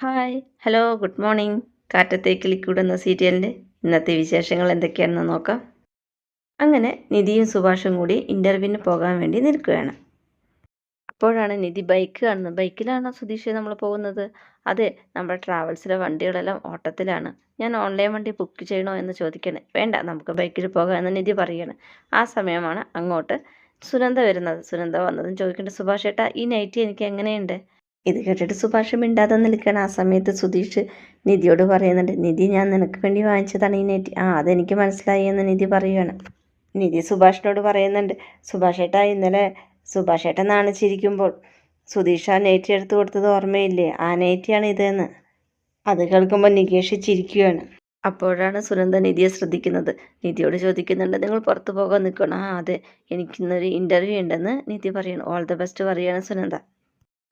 Hi hello good morning കാറ്റത്തേക്ക് ലിക്വിഡ് സീരിയലിന്റെ ഇന്നത്തെ വിശേഷങ്ങൾ എന്തൊക്കെയാണെന്ന് നോക്കാം. അങ്ങനെ നിധിയും സുഭാഷും കൂടി ഇന്റർവ്യൂവിന് പോകാൻ വേണ്ടി നിൽക്കുകയാണ്. അപ്പോഴാണ് നിധി ബൈക്ക് കാണുന്നത്. ബൈക്കിലാണോ സുധീഷ് നമ്മൾ പോകുന്നത്? അതെ നമ്മുടെ ട്രാവൽസിലെ വണ്ടികളെല്ലാം ഓട്ടത്തിലാണ്. ഞാൻ ഓൺലൈൻ വണ്ടി ബുക്ക് ചെയ്യണോ എന്ന് ചോദിക്കണേ. വേണ്ട നമുക്ക് ബൈക്കിൽ പോകാം എന്ന് നിധി പറയാണ്. ആ സമയമാണ് അങ്ങോട്ട് സുനന്ദ വരുന്നത്. സുനന്ദ വന്നതും ചോദിക്കേണ്ട സുഭാഷ് ഏട്ടാ ഈ നൈറ്റി എനിക്ക് എങ്ങനെയുണ്ട്? ഇത് കേട്ടിട്ട് സുഭാഷ് മിണ്ടാതെ നിൽക്കണം ആ സമയത്ത് സുധീഷ് നിധിയോട് പറയുന്നുണ്ട് നിധി ഞാൻ നിനക്ക് വേണ്ടി വാങ്ങിച്ചതാണ് ഈ നെറ്റ്. ആ അതെനിക്ക് മനസ്സിലായി എന്ന് നിധി പറയുകയാണ് നിധി സുഭാഷിനോട് പറയുന്നുണ്ട് സുഭാഷേട്ട ഇന്നലെ സുഭാഷേട്ടൻ നാണിച്ചിരിക്കുമ്പോൾ സുധീഷ് ആ നെറ്റി എടുത്ത് കൊടുത്തത് ഓർമ്മയില്ലേ? ആ നെറ്റിയാണ് ഇതെന്ന്. അത് കേൾക്കുമ്പോൾ നികേഷ് ചിരിക്കുകയാണ് അപ്പോഴാണ് സുനന്ദ നിധിയെ ശ്രദ്ധിക്കുന്നത്. നിധിയോട് ചോദിക്കുന്നുണ്ട് നിങ്ങൾ പുറത്തു പോകാൻ നിൽക്കണം? ആ അതെ എനിക്കിന്നൊരു ഇന്റർവ്യൂ ഉണ്ടെന്ന് നിധി പറയണം. ഓൾ ദ ബെസ്റ്റ് പറയുകയാണ് സുനന്ദ.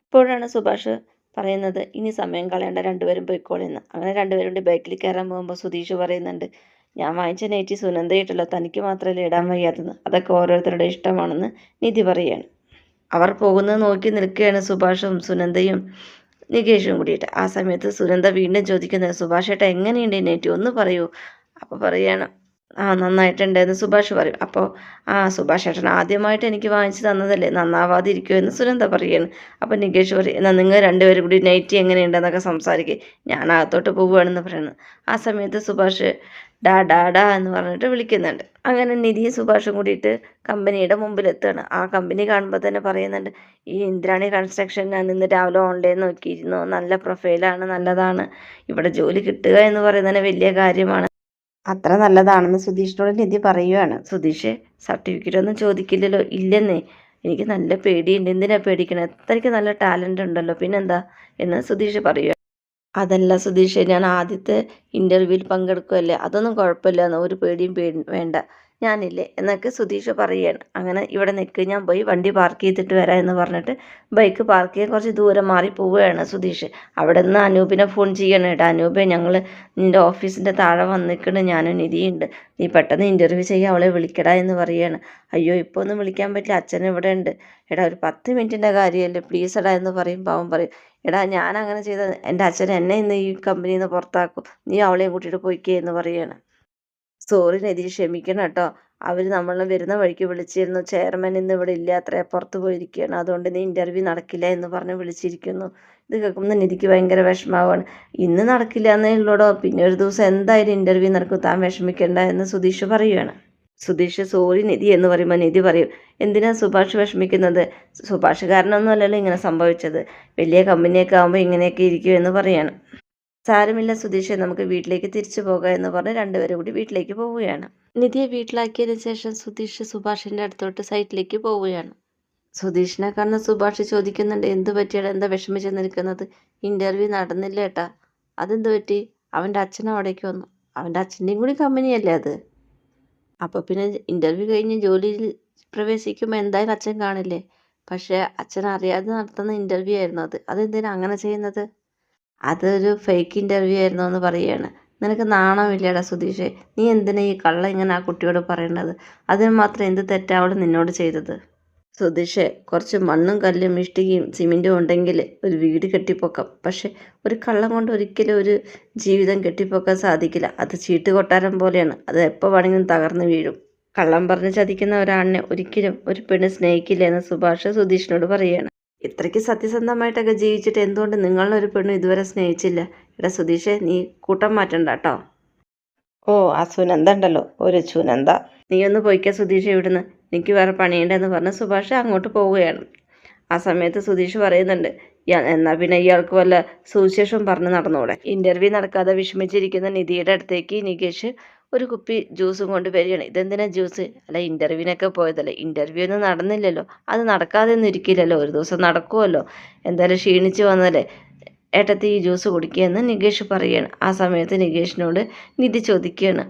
അപ്പോഴാണ് സുഭാഷ് പറയുന്നത് ഇനി സമയം കളയേണ്ട രണ്ടുപേരും പോയിക്കോളെന്ന് അങ്ങനെ രണ്ടുപേരും ബൈക്കിൽ കയറാൻ പോകുമ്പോൾ സുധീഷ് പറയുന്നുണ്ട് ഞാൻ വാങ്ങിച്ച നെറ്റി സുനന്ദയിട്ടല്ലോ തനിക്ക് മാത്രമല്ലേ ഇടാൻ വയ്യാത്തത്. അതൊക്കെ ഓരോരുത്തരുടെ ഇഷ്ടമാണെന്ന് നിധി പറയാണ് അവർ പോകുന്നത് നോക്കി നിൽക്കുകയാണ് സുഭാഷും സുനന്ദയും നികേഷും കൂടിയിട്ട്. ആ സമയത്ത് സുനന്ദ വീണ്ടും ചോദിക്കുന്നത് സുഭാഷ് ഏട്ടാ എങ്ങനെയുണ്ട് നെറ്റി? ഒന്ന് പറയൂ. അപ്പോൾ പറയുകയാണ് ആ നന്നായിട്ടുണ്ട് എന്ന് സുഭാഷ് പറയും. അപ്പോൾ ആ സുഭാഷ് ഏട്ടൻ ആദ്യമായിട്ട് എനിക്ക് വാങ്ങിച്ചു തന്നതല്ലേ? നന്നാവാതിരിക്കുമോ എന്ന് സുനന്ദ പറയുകയാണ് അപ്പോൾ നികേഷ് പറയും എന്നാൽ നിങ്ങൾ രണ്ടുപേരും കൂടി നൈറ്റി എങ്ങനെയുണ്ടെന്നൊക്കെ സംസാരിക്കുക ഞാൻ അകത്തോട്ട് പോവുകയാണെന്ന് പറയുന്നത് ആ സമയത്ത് സുഭാഷ് ഡാ ഡാ ഡാ എന്ന് പറഞ്ഞിട്ട് വിളിക്കുന്നുണ്ട്. അങ്ങനെ നിധിയും സുഭാഷും കൂടിയിട്ട് കമ്പനിയുടെ മുമ്പിലെത്തുകയാണ്. ആ കമ്പനി കാണുമ്പോൾ തന്നെ പറയുന്നുണ്ട് ഈ ഇന്ദ്രാണി കൺസ്ട്രക്ഷൻ ഞാൻ ഇന്ന് രാവിലെ ഓൺലൈൻ നോക്കിയിരുന്നു. നല്ല പ്രൊഫൈലാണ് നല്ലതാണ്. ഇവിടെ ജോലി കിട്ടുക എന്ന് പറയുന്നത് വലിയ കാര്യമാണ്. അത്ര നല്ലതാണെന്ന് സുധീഷിനോട് നിധി പറയുകയാണ് സുധീഷ് സർട്ടിഫിക്കറ്റ് ഒന്നും ചോദിക്കില്ലല്ലോ. ഇല്ലെന്നേ. എനിക്ക് നല്ല പേടിയുണ്ട്. എന്തിനാ പേടിക്കണേ? അത്രയ്ക്ക് നല്ല ടാലന്റ് ഉണ്ടല്ലോ. പിന്നെന്താ എന്ന് സുധീഷ് പറയുക അതല്ല സുധീഷ് ഞാൻ ആദ്യത്തെ ഇന്റർവ്യൂവിൽ പങ്കെടുക്കുമല്ലേ അതൊന്നും കുഴപ്പമില്ല. ഒരു പേടിയും പേടി വേണ്ട. ഞാനില്ലേ? എന്നൊക്കെ സുധീഷ് പറയുകയാണ് അങ്ങനെ ഇവിടെ നിൽക്ക് ഞാൻ പോയി വണ്ടി പാർക്ക് ചെയ്തിട്ട് വരാം എന്ന് പറഞ്ഞിട്ട് ബൈക്ക് പാർക്ക് ചെയ്യാൻ കുറച്ച് ദൂരം മാറി പോവുകയാണ് സുധീഷ്. അവിടെ നിന്ന് അനൂപിനെ ഫോൺ ചെയ്യണം കേട്ടോ. അനൂപ് ഞങ്ങൾ നിന്റെ ഓഫീസിന്റെ താഴെ വന്നിക്കണ്. ഞാനും നിധിയുണ്ട്. നീ പെട്ടെന്ന് ഇന്റർവ്യൂ ചെയ്യുക അവളെ വിളിക്കടാ എന്ന് പറയുകയാണ് അയ്യോ ഇപ്പോൾ ഒന്നും വിളിക്കാൻ പറ്റില്ല. അച്ഛൻ ഇവിടെ ഉണ്ട്. എടാ ഒരു പത്ത് മിനിറ്റിന്റെ കാര്യമല്ലേ? പ്ലീസ് എടാ എന്ന് പറയും. പാവം പറയും. എടാ ഞാൻ അങ്ങനെ ചെയ്ത എന്റെ അച്ഛൻ എന്നെ ഇന്ന് ഈ കമ്പനിയിൽ നിന്ന് പുറത്താക്കും. നീ അവളെയും കൂട്ടിയിട്ട് പോയിക്കേ എന്ന് പറയുകയാണ് സോറി നിധി ക്ഷമിക്കണം കേട്ടോ അവർ നമ്മളെ വരുന്ന വഴിക്ക് വിളിച്ചിരുന്നു. ചെയർമാൻ ഇന്ന് ഇവിടെ ഇല്ല അത്ര പുറത്ത് പോയിരിക്കുകയാണ്. അതുകൊണ്ട് നീ ഇന്റർവ്യൂ നടക്കില്ല എന്ന് പറഞ്ഞ് വിളിച്ചിരിക്കുന്നു. ഇത് കേൾക്കുമ്പോൾ നിധിക്ക് ഭയങ്കര വിഷമാവാണ് ഇന്ന് നടക്കില്ല എന്നേ ഉള്ളൂടോ. പിന്നെ ഒരു ദിവസം എന്തായാലും ഇന്റർവ്യൂ നടക്കും. താൻ വിഷമിക്കേണ്ട എന്ന് സുധീഷ് പറയുകയാണ് സുധീഷ് സോറി നിധി എന്ന് പറയുമ്പോൾ നിധി പറയും എന്തിനാ സുഭാഷ് വിഷമിക്കുന്നത്? സുഭാഷ് കാരണമൊന്നുമല്ലല്ലോ ഇങ്ങനെ സംഭവിച്ചത്. വലിയ കമ്പനിയൊക്കെ ആകുമ്പോൾ ഇങ്ങനെയൊക്കെ ഇരിക്കും എന്ന് പറയാണ്. സാരമില്ല സുധീഷ് നമുക്ക് വീട്ടിലേക്ക് തിരിച്ചു പോകാം എന്ന് പറഞ്ഞ് രണ്ടുപേരും കൂടി വീട്ടിലേക്ക് പോവുകയാണ്. നിധിയെ വീട്ടിലാക്കിയതിന് ശേഷം സുധീഷ് സുഭാഷിന്റെ അടുത്തോട്ട് സൈറ്റിലേക്ക് പോവുകയാണ്. സുധീഷിനെ കാണുന്ന സുഭാഷ് ചോദിക്കുന്നുണ്ട് എന്ത് പറ്റിയാണ് എന്താ വിഷമിച്ച് നിൽക്കുന്നത്? ഇന്റർവ്യൂ നടന്നില്ല ഏട്ടാ. അതെന്ത് പറ്റി? അവന്റെ അച്ഛൻ അവിടേക്ക് വന്നു. അവന്റെ അച്ഛന്റെയും കൂടി കമ്പനിയല്ലേ അത്? അപ്പോൾ പിന്നെ ഇന്റർവ്യൂ കഴിഞ്ഞ് ജോലിയിൽ പ്രവേശിക്കുമ്പോൾ എന്തായാലും അച്ഛൻ കാണില്ലേ? പക്ഷേ അച്ഛൻ അറിയാതെ നടത്തുന്ന ഇന്റർവ്യൂ ആയിരുന്നു അത്. അതെന്തിനാ അങ്ങനെ ചെയ്യുന്നത്? അതൊരു ഫേക്ക് ഇന്റർവ്യൂ ആയിരുന്നു എന്ന് പറയുകയാണ് നിനക്ക് നാണമില്ലേടാ സുധീഷേ. നീ എന്തിനാ ഈ കള്ള ഇങ്ങനെ ആ കുട്ടിയോട് പറയേണ്ടത്? അതിന് മാത്രം എന്ത് തെറ്റാവളും നിന്നോട് ചെയ്തത്? സുധീഷേ കുറച്ച് മണ്ണും കല്ലും ഇഷ്ടികയും സിമെന്റും ഉണ്ടെങ്കിൽ ഒരു വീട് കെട്ടിപ്പൊക്കാം. പക്ഷെ ഒരു കള്ളം കൊണ്ട് ഒരിക്കലും ഒരു ജീവിതം കെട്ടിപ്പൊക്കാൻ സാധിക്കില്ല. അത് ചീട്ട് കൊട്ടാരം പോലെയാണ്. അത് എപ്പോൾ വേണമെങ്കിലും തകർന്നു വീഴും. കള്ളം പറഞ്ഞ് ചതിക്കുന്ന ഒരാണിനെ ഒരിക്കലും ഒരു പെണ്ണ് സ്നേഹിക്കില്ല എന്ന് സുഭാഷ് സുധീഷിനോട് പറയുകയാണ് ഇത്രയ്ക്ക് സത്യസന്ധമായിട്ടൊക്കെ ജീവിച്ചിട്ട് എന്തുകൊണ്ട് നിങ്ങളൊരു പെണ്ണും ഇതുവരെ സ്നേഹിച്ചില്ല? എടാ സുധീഷെ നീ കൂട്ടം മാറ്റണ്ട കേട്ടോ. ഓ ആ സുനന്ദ ഉണ്ടല്ലോ. ഒരു സുനന്ദ. നീ ഒന്ന് പോയിക്ക സുധീഷ് ഇവിടുന്ന്. എനിക്ക് വേറെ പണിയുണ്ടെന്ന് പറഞ്ഞ് സുഭാഷ് അങ്ങോട്ട് പോവുകയാണ്. ആ സമയത്ത് സുധീഷ് പറയുന്നുണ്ട് എന്നാൽ പിന്നെ ഇയാൾക്ക് വല്ല സുവിശേഷം പറഞ്ഞ് നടന്നൂടെ? ഇന്റർവ്യൂ നടക്കാതെ വിഷമിച്ചിരിക്കുന്ന നിധിയുടെ അടുത്തേക്ക് നികേഷ് ഒരു കുപ്പി ജ്യൂസും കൊണ്ട് വരികയാണ്. ഇതെന്തിനാ ജ്യൂസ്? അല്ല ഇന്റർവ്യൂവിനൊക്കെ പോയതല്ലേ. ഇന്റർവ്യൂ ഒന്നും നടന്നില്ലല്ലോ. അത് നടക്കാതെ ഒന്നും ഇരിക്കില്ലല്ലോ ഒരു ദിവസം നടക്കുമല്ലോ എന്തായാലും ക്ഷീണിച്ച് വന്നല്ലേ ഏട്ടത്തി ഈ ജ്യൂസ് കുടിക്കുകയെന്ന് നികേഷ് പറയുകയാണ്. ആ സമയത്ത് നികേഷിനോട് നിധി ചോദിക്കുകയാണ്.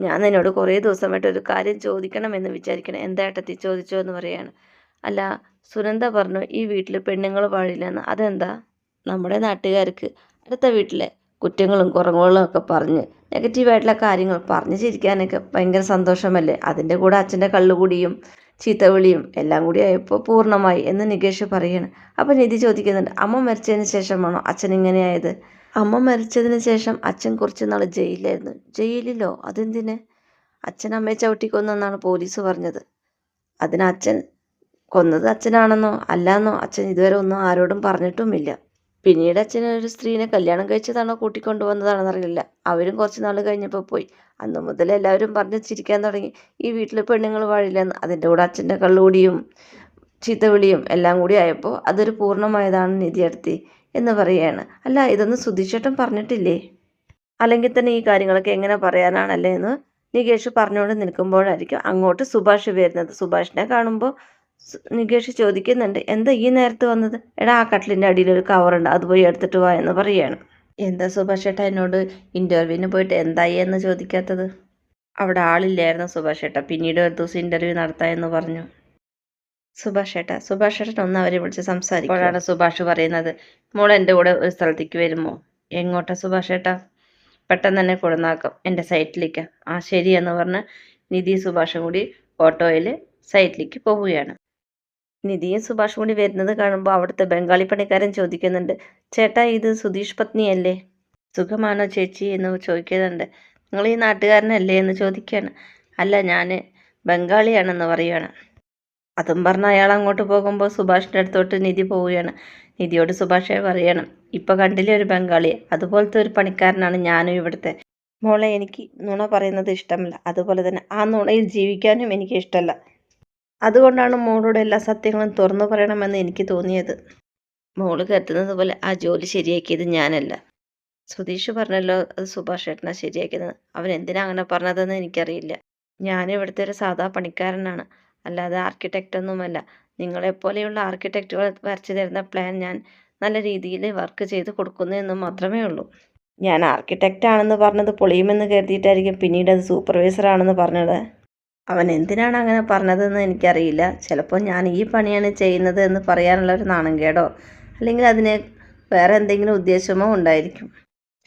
ഞാൻ നിന്നോട് കുറേ ദിവസമായിട്ട് ഒരു കാര്യം ചോദിക്കണമെന്ന് വിചാരിക്കണം. എന്താ ഏട്ടത്തി ചോദിച്ചോ എന്ന് പറയാണ്. അല്ല സുനന്ദ പറഞ്ഞു ഈ വീട്ടിൽ പെണ്ണുങ്ങൾ പാടില്ലെന്ന്. അതെന്താ? നമ്മുടെ നാട്ടുകാർക്ക്. അടുത്ത വീട്ടിലെ കുറ്റങ്ങളും കുറവുകളും ഒക്കെ പറഞ്ഞ് നെഗറ്റീവായിട്ടുള്ള കാര്യങ്ങൾ പറഞ്ഞു ചിരിക്കാനൊക്കെ ഭയങ്കര സന്തോഷമല്ലേ? അതിന്റെ കൂടെ അച്ഛന്റെ കള്ളുകൂടിയും ചീത്തവിളിയും എല്ലാം കൂടി ആയപ്പോൾ പൂർണമായി എന്ന് നികേഷ് പറയാണ്. അപ്പോൾ നിധി ചോദിക്കുന്നുണ്ട് അമ്മ മരിച്ചതിന് ശേഷമാണോ അച്ഛൻ ഇങ്ങനെയായത്? അമ്മ മരിച്ചതിന് ശേഷം അച്ഛൻ കുറച്ച് നാൾ ജയിലിലായിരുന്നു. ജയിലിലോ? അതെന്തിന്? അച്ഛൻ അമ്മയെ ചവിട്ടിക്കൊന്നെന്നാണ് പോലീസ് പറഞ്ഞത്. അതിന് അച്ഛൻ കൊന്നത് അച്ഛനാണെന്നോ അല്ലാന്നോ അച്ഛൻ ഇതുവരെ ഒന്നും ആരോടും പറഞ്ഞിട്ടുമില്ല. പിന്നീട് അച്ഛൻ ഒരു സ്ത്രീനെ കല്യാണം കഴിച്ചതാണോ കൂട്ടിക്കൊണ്ടുവന്നതാണെന്നറിയില്ല അവരും കുറച്ച് നാൾ കഴിഞ്ഞപ്പോൾ പോയി. അന്ന് മുതൽ എല്ലാവരും പറഞ്ഞ് ചിരിക്കാൻ തുടങ്ങി. ഈ വീട്ടിലെ പെണ്ണുങ്ങൾ വാഴില്ലെന്ന്. അതിന്റെ കൂടെ അച്ഛന്റെ കള്ളുകൂടിയും ചീത്തവിളിയും എല്ലാം കൂടി ആയപ്പോൾ അതൊരു പൂർണമായതാണ് നിധിയടുത്തി എന്ന് പറയുകയാണ്. അല്ല ഇതൊന്നും സുധീഷേട്ടൻ പറഞ്ഞിട്ടില്ലേ? അല്ലെങ്കിൽ തന്നെ ഈ കാര്യങ്ങളൊക്കെ എങ്ങനെ പറയാനാണല്ലേ എന്ന് നികേഷ് പറഞ്ഞുകൊണ്ട് നിൽക്കുമ്പോഴായിരിക്കും അങ്ങോട്ട് സുഭാഷ് വരുന്നത്. സുഭാഷിനെ കാണുമ്പോൾ നികേഷ് ചോദിക്കുന്നുണ്ട് എന്താ ഈ നേരത്ത് വന്നത്? എടാ ആ കട്ടിലിന്റെ അടിയിൽ ഒരു കവറുണ്ട് അത് പോയി എടുത്തിട്ട് വാ എന്ന് പറയുകയാണ്. എന്താ സുഭാഷ് ഏട്ടാ എന്നോട് ഇന്റർവ്യൂവിന് പോയിട്ട് എന്തായി എന്ന് ചോദിക്കാത്തത്? അവിടെ ആളില്ലായിരുന്നു സുഭാഷ് ഏട്ടാ പിന്നീട് ഒരു ദിവസം ഇന്റർവ്യൂ നടത്താമെന്ന് പറഞ്ഞു. സുഭാഷ് ഏട്ടാ സുഭാഷ് ഏട്ടൻ ഒന്ന് അവരെ വിളിച്ച് സംസാരിക്കുമ്പോഴാണ് സുഭാഷ് പറയുന്നത് മോൾ എന്റെ കൂടെ ഒരു സ്ഥലത്തേക്ക് വരുമോ? എങ്ങോട്ടാ സുഭാഷ് ഏട്ടാ പെട്ടെന്ന് തന്നെ കൊടുന്നാക്കും എന്റെ സൈറ്റിലേക്ക്. ആ ശരി എന്ന് പറഞ്ഞ് നിധി സുഭാഷും കൂടി ഓട്ടോയിൽ സൈറ്റിലേക്ക് പോവുകയാണ്. നിധിയും സുഭാഷ് കൂടി വരുന്നത് കാണുമ്പോൾ അവിടുത്തെ ബംഗാളി പണിക്കാരൻ ചോദിക്കുന്നുണ്ട് ചേട്ടാ ഇത് സുധീഷ് പത്നിയല്ലേ? സുഖമാണോ ചേച്ചി? എന്ന് ചോദിക്കുന്നുണ്ട്. നിങ്ങൾ ഈ നാട്ടുകാരനല്ലേ? എന്ന് ചോദിക്കുകയാണ്. അല്ല ഞാൻ ബംഗാളിയാണെന്ന് പറയുകയാണ് അതും പറഞ്ഞ അയാൾ അങ്ങോട്ട് പോകുമ്പോൾ സുഭാഷിന്റെ അടുത്തോട്ട് നിധി പോവുകയാണ്. നിധിയോട് സുഭാഷെ പറയണം. ഇപ്പം കണ്ടില്ലേ ഒരു ബംഗാളി അതുപോലത്തെ ഒരു പണിക്കാരനാണ് ഞാനും ഇവിടുത്തെ. മോളെ എനിക്ക് നുണ പറയുന്നത് ഇഷ്ടമല്ല. അതുപോലെ തന്നെ ആ നുണയിൽ ജീവിക്കാനും എനിക്ക് ഇഷ്ടമല്ല. അതുകൊണ്ടാണ് മോളോട് എല്ലാ സത്യങ്ങളും തുറന്നു പറയണമെന്ന് എനിക്ക് തോന്നിയത്. മോൾ കരുതുന്നത് പോലെ ആ ജോലി ശരിയാക്കിയത് ഞാനല്ല. സുധീഷ് പറഞ്ഞല്ലോ അത് സുഭാഷ് ഏട്ടനാ ശരിയാക്കിയത്. അവൻ എന്തിനാ അങ്ങനെ പറഞ്ഞതെന്ന് എനിക്കറിയില്ല. ഞാൻ ഇവിടുത്തെ ഒരു സാധാ പണിക്കാരനാണ്. അല്ലാതെ ആർക്കിടെക്റ്റ് ഒന്നുമല്ല. നിങ്ങളെപ്പോലെയുള്ള ആർക്കിടെക്റ്റുകൾ വരച്ചു തരുന്ന പ്ലാൻ ഞാൻ നല്ല രീതിയിൽ വർക്ക് ചെയ്ത് കൊടുക്കുന്നു എന്ന് മാത്രമേ ഉള്ളൂ. ഞാൻ ആർക്കിടെക്റ്റ് ആണെന്ന് പറഞ്ഞത് പൊളിയുമെന്ന് കരുതിയിട്ടായിരിക്കും പിന്നീട് അത് സൂപ്പർവൈസർ ആണെന്ന് പറഞ്ഞത്. അവൻ എന്തിനാണ് അങ്ങനെ പറഞ്ഞതെന്ന് എനിക്കറിയില്ല. ചിലപ്പോൾ ഞാൻ ഈ പണിയാണ് ചെയ്യുന്നത് എന്ന് പറയാനുള്ള ഒരു നാണംകേടോ അല്ലെങ്കിൽ അതിന് വേറെ എന്തെങ്കിലും ഉദ്ദേശമോ ഉണ്ടായിരിക്കും.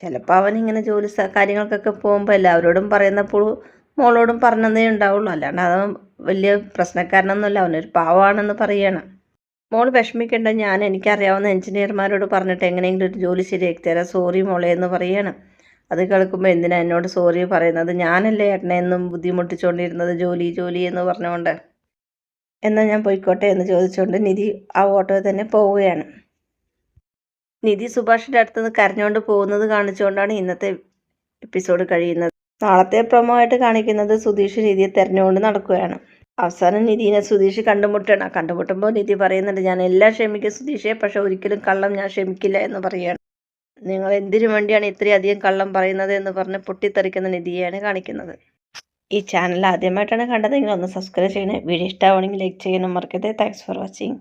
ചിലപ്പോൾ അവൻ ഇങ്ങനെ ജോലി കാര്യങ്ങൾക്കൊക്കെ പോകുമ്പോൾ എല്ലാവരോടും പറയുന്നപ്പോൾ മോളോടും പറഞ്ഞതേ ഉണ്ടാവുള്ളൂ. അല്ലാണ്ട് അവൻ വലിയ പ്രശ്നക്കാരനൊന്നുമല്ല. അവനൊരു പാവമാണെന്ന് പറയണം. മോൾ വിഷമിക്കേണ്ട. ഞാൻ എനിക്കറിയാവുന്ന എഞ്ചിനീയർമാരോട് പറഞ്ഞിട്ട് എങ്ങനെയെങ്കിലും ഒരു ജോലി ശരിയാക്കി തരാം. സോറി മോളെ എന്ന് പറയണം. അത് കേൾക്കുമ്പോൾ എന്തിനാ എന്നോട് സോറി പറയുന്നത്? ഞാനല്ലേ ഏട്ടനെ എന്നും ബുദ്ധിമുട്ടിച്ചുകൊണ്ടിരുന്നത് ജോലി ജോലി എന്ന് പറഞ്ഞുകൊണ്ട്. എന്നാൽ ഞാൻ പോയിക്കോട്ടെ എന്ന് ചോദിച്ചുകൊണ്ട് നിധി ആ ഓട്ടോയിൽ തന്നെ പോവുകയാണ്. നിധി സുഭാഷിന്റെ അടുത്ത് നിന്ന് കരഞ്ഞുകൊണ്ട് പോകുന്നത് കാണിച്ചുകൊണ്ടാണ് ഇന്നത്തെ എപ്പിസോഡ് കഴിയുന്നത്. നാളത്തെ പ്രൊമോ ആയിട്ട് കാണിക്കുന്നത് സുധീഷ് നിധിയെ തെരഞ്ഞുകൊണ്ട് നടക്കുകയാണ്. അവസാനം നിധിനെ സുധീഷ് കണ്ടുമുട്ടണം കണ്ടുമുട്ടുമ്പോൾ നിധി പറയുന്നുണ്ട് ഞാൻ എല്ലാം ക്ഷമിക്കും സുധീഷെ പക്ഷെ ഒരിക്കലും കള്ളം ഞാൻ ക്ഷമിക്കില്ല എന്ന് പറയുകയാണ്. നിങ്ങൾ എന്തിനു വേണ്ടിയാണ് ഇത്രയധികം കള്ളം പറയുന്നത് എന്ന് പറഞ്ഞ് പൊട്ടിത്തെറിക്കുന്ന നിധിയെയാണ് കാണിക്കുന്നത്. ഈ ചാനൽ ആദ്യമായിട്ടാണ് കണ്ടത് നിങ്ങൾ ഒന്ന് സബ്സ്ക്രൈബ് ചെയ്യണേ. വീഡിയോ ഇഷ്ടമാണെങ്കിൽ ലൈക്ക് ചെയ്യാനും മറക്കരുത്. Thanks for watching